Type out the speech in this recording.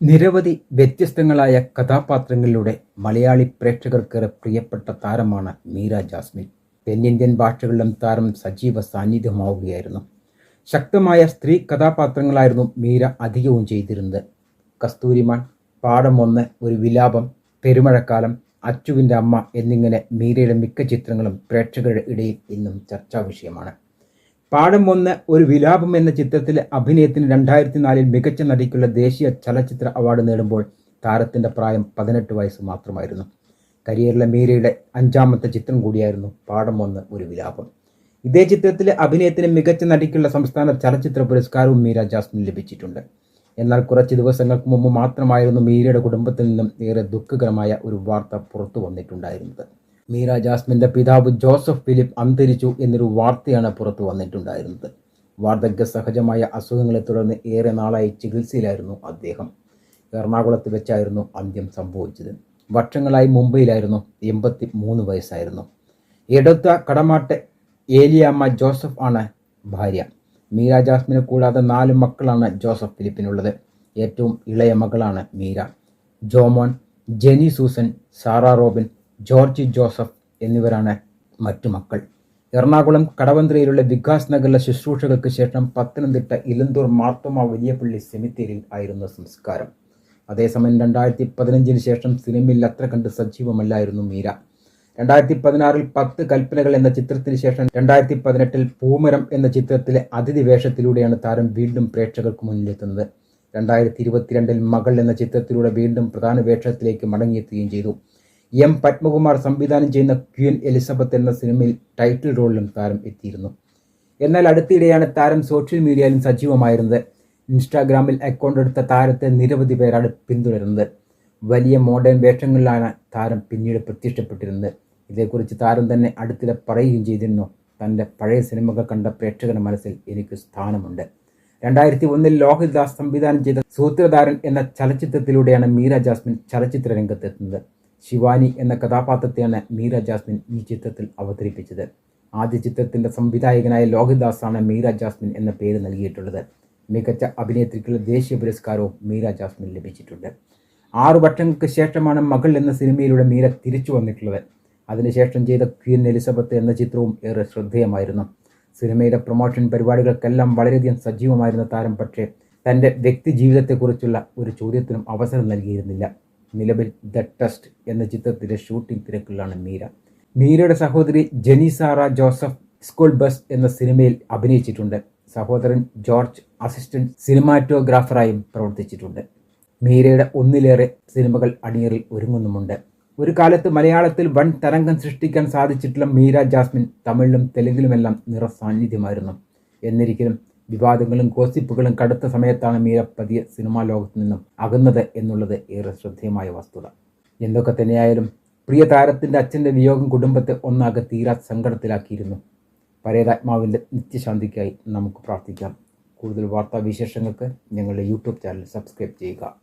നിരവധി വ്യത്യസ്തങ്ങളായ കഥാപാത്രങ്ങളിലൂടെ മലയാളി പ്രേക്ഷകർക്കേറെ പ്രിയപ്പെട്ട താരമാണ് മീര ജാസ്മിൻ. തെന്നിന്ത്യൻ ഭാഷകളിലും താരം സജീവ സാന്നിധ്യമാവുകയായിരുന്നു. ശക്തമായ സ്ത്രീ കഥാപാത്രങ്ങളായിരുന്നു മീര അധികവും ചെയ്തിരുന്നത്. കസ്തൂരിമാൻ പാഠം ഒന്ന് ഒരു വിലാപം പെരുമഴക്കാലം അച്ചുവിന്റെ അമ്മ എന്നിങ്ങനെ മീരയുടെ മിക്ക ചിത്രങ്ങളും പ്രേക്ഷകരുടെ ഇടയിൽ ഇന്നും ചർച്ചാ വിഷയമാണ്. പാഠം ഒന്ന് ഒരു വിലാപം എന്ന ചിത്രത്തിലെ അഭിനയത്തിന് രണ്ടായിരത്തി നാലിൽ മികച്ച നടിക്കുള്ള ദേശീയ ചലച്ചിത്ര അവാർഡ് നേടുമ്പോൾ താരത്തിന്റെ പ്രായം പതിനെട്ട് വയസ്സ് മാത്രമായിരുന്നു. കരിയറിലെ മീരയുടെ അഞ്ചാമത്തെ ചിത്രം കൂടിയായിരുന്നു പാഠം ഒന്ന് ഒരു വിലാപം. ഇതേ ചിത്രത്തിലെ അഭിനയത്തിന് മികച്ച നടിക്കുള്ള സംസ്ഥാന ചലച്ചിത്ര പുരസ്കാരവും മീര ജാസ്മിൻ ലഭിച്ചിട്ടുണ്ട്. എന്നാൽ കുറച്ച് ദിവസങ്ങൾക്ക് മുമ്പ് മാത്രമായിരുന്നു മീരയുടെ കുടുംബത്തിൽ നിന്നും ഏറെ ദുഃഖകരമായ ഒരു വാർത്ത പുറത്തു വന്നിട്ടുണ്ടായിരുന്നത്. മീര ജാസ്മിന്റെ പിതാവ് ജോസഫ് ഫിലിപ്പ് അന്തരിച്ചു എന്നൊരു വാർത്തയാണ് പുറത്തു വന്നിട്ടുണ്ടായിരുന്നത്. വാർദ്ധക്യ സഹജമായ അസുഖങ്ങളെ തുടർന്ന് ഏറെ നാളായി ചികിത്സയിലായിരുന്നു അദ്ദേഹം. എറണാകുളത്ത് വെച്ചായിരുന്നു അന്ത്യം സംഭവിച്ചത്. വർഷങ്ങളായി മുംബൈയിലായിരുന്നു എൺപത്തി മൂന്ന് വയസ്സായിരുന്നു. എടുത്ത കടമാട്ടെ ഏലിയാമ്മ ജോസഫ് ആണ് ഭാര്യ. മീര ജാസ്മിനെ കൂടാതെ നാല് മക്കളാണ് ജോസഫ് ഫിലിപ്പിനുള്ളത്. ഏറ്റവും ഇളയ മകളാണ് മീര. ജോമോൻ ജെനി സൂസൻ സാറ റോബിൻ ജോർജി ജോസഫ് എന്നിവരാണ് മറ്റു മക്കൾ. എറണാകുളം കടവന്ത്രയിലുള്ള വികാസ് നഗറിലെ ശുശ്രൂഷകൾക്ക് ശേഷം പത്തനംതിട്ട ഇലന്തൂർ മാർത്തോമ വലിയപ്പള്ളി സെമിത്തേരിയിൽ ആയിരുന്നു സംസ്കാരം. അതേസമയം രണ്ടായിരത്തി പതിനഞ്ചിന് ശേഷം സിനിമയിൽ അത്ര കണ്ട് സജീവമല്ലായിരുന്നു മീര. രണ്ടായിരത്തി പതിനാറിൽ പത്ത് കൽപ്പനകൾ എന്ന ചിത്രത്തിന് ശേഷം രണ്ടായിരത്തി പതിനെട്ടിൽ പൂമരം എന്ന ചിത്രത്തിലെ അതിഥി വേഷത്തിലൂടെയാണ് താരം വീണ്ടും പ്രേക്ഷകർക്ക് മുന്നിലെത്തുന്നത്. രണ്ടായിരത്തി ഇരുപത്തിരണ്ടിൽ മകൾ എന്ന ചിത്രത്തിലൂടെ വീണ്ടും പ്രധാന വേഷത്തിലേക്ക് മടങ്ങിയെത്തുകയും ചെയ്തു. എം പത്മകുമാർ സംവിധാനം ചെയ്യുന്ന ക്വീൻ എലിസബത്ത് എന്ന സിനിമയിൽ ടൈറ്റിൽ റോളിലും താരം എത്തിയിരുന്നു. എന്നാൽ അടുത്തിടെയാണ് താരം സോഷ്യൽ മീഡിയയിലും സജീവമായിരുന്നത്. ഇൻസ്റ്റാഗ്രാമിൽ അക്കൗണ്ട് എടുത്ത താരത്തെ നിരവധി പേരാണ് പിന്തുടരുന്നത്. വലിയ മോഡേൺ വേഷങ്ങളിലാണ് താരം പിന്നീട് പ്രത്യക്ഷപ്പെട്ടിരുന്നത്. ഇതേക്കുറിച്ച് താരം തന്നെ അടുത്തിടെ പറയുകയും ചെയ്തിരുന്നു. തന്റെ പഴയ സിനിമകൾ കണ്ട പ്രേക്ഷകരുടെ മനസ്സിൽ എനിക്ക് സ്ഥാനമുണ്ട്. രണ്ടായിരത്തി ഒന്നിൽ ലോഹിത് ദാസ് സംവിധാനം ചെയ്ത സൂത്രധാരൻ എന്ന ചലച്ചിത്രത്തിലൂടെയാണ് മീര ജാസ്മിൻ ചലച്ചിത്ര രംഗത്തെത്തുന്നത് ശിവാനി എന്ന കഥാപാത്രത്തെയാണ് മീര ജാസ്മിൻ ഈ ചിത്രത്തിൽ അവതരിപ്പിച്ചത്. ആദ്യ ചിത്രത്തിന്റെ സംവിധായകനായ ലോഹിദാസാണ് മീര ജാസ്മിൻ എന്ന പേര് നൽകിയിട്ടുള്ളത്. മികച്ച അഭിനേത്രിക്കുള്ള ദേശീയ പുരസ്കാരവും മീര ജാസ്മിൻ ലഭിച്ചിട്ടുണ്ട്. ആറു വർഷങ്ങൾക്ക് ശേഷമാണ് മകൾ എന്ന സിനിമയിലൂടെ മീര തിരിച്ചു വന്നിട്ടുള്ളത്. അതിനുശേഷം ചെയ്ത ക്വീൻ എലിസബത്ത് എന്ന ചിത്രവും ഏറെ ശ്രദ്ധേയമായിരുന്നു. സിനിമയുടെ പ്രൊമോഷൻ പരിപാടികൾക്കെല്ലാം വളരെയധികം സജീവമായിരുന്ന താരം പക്ഷേ തന്റെ വ്യക്തി ജീവിതത്തെക്കുറിച്ചുള്ള ഒരു ചോദ്യത്തിനും അവസരം നൽകിയിരുന്നില്ല. നിലവിൽ ദ ടെസ്റ്റ് എന്ന ചിത്രത്തിലെ ഷൂട്ടിംഗ് തിരക്കിലാണ് മീര. മീരയുടെ സഹോദരി ജെനിസാറ ജോസഫ് സ്കൂൾ ബസ് എന്ന സിനിമയിൽ അഭിനയിച്ചിട്ടുണ്ട്. സഹോദരൻ ജോർജ് അസിസ്റ്റന്റ് സിനിമാറ്റോഗ്രാഫറായും പ്രവർത്തിച്ചിട്ടുണ്ട്. മീരയുടെ ഒന്നിലേറെ സിനിമകൾ അണിയറിൽ ഒരുങ്ങുന്നുമുണ്ട്. ഒരു കാലത്ത് മലയാളത്തിൽ വൻ തരംഗം സൃഷ്ടിക്കാൻ സാധിച്ചിട്ടുള്ള മീര ജാസ്മിൻ തമിഴിലും തെലുങ്കിലുമെല്ലാം നിറ സാന്നിധ്യമായിരുന്നു എന്നിരിക്കലും വിവാദങ്ങളും ഗോസിപ്പുകളും കടുത്ത സമയത്താണ് മീര പതിയെ സിനിമാ ലോകത്തു നിന്നും അകന്നത് എന്നുള്ളത് ഏറെ ശ്രദ്ധേയമായ വസ്തുത. എന്തൊക്കെ തന്നെയായാലും പ്രിയ താരത്തിന്റെ അച്ഛന്റെ വിയോഗം കുടുംബത്തെ ഒന്നാകെ തീരാ സങ്കടത്തിലാക്കിയിരുന്നു. പരേതാത്മാവിന്റെ നിത്യശാന്തിക്കായി നമുക്ക് പ്രാർത്ഥിക്കാം. കൂടുതൽ വാർത്താ വിശേഷങ്ങൾക്ക് ഞങ്ങളുടെ യൂട്യൂബ് ചാനൽ സബ്സ്ക്രൈബ് ചെയ്യുക.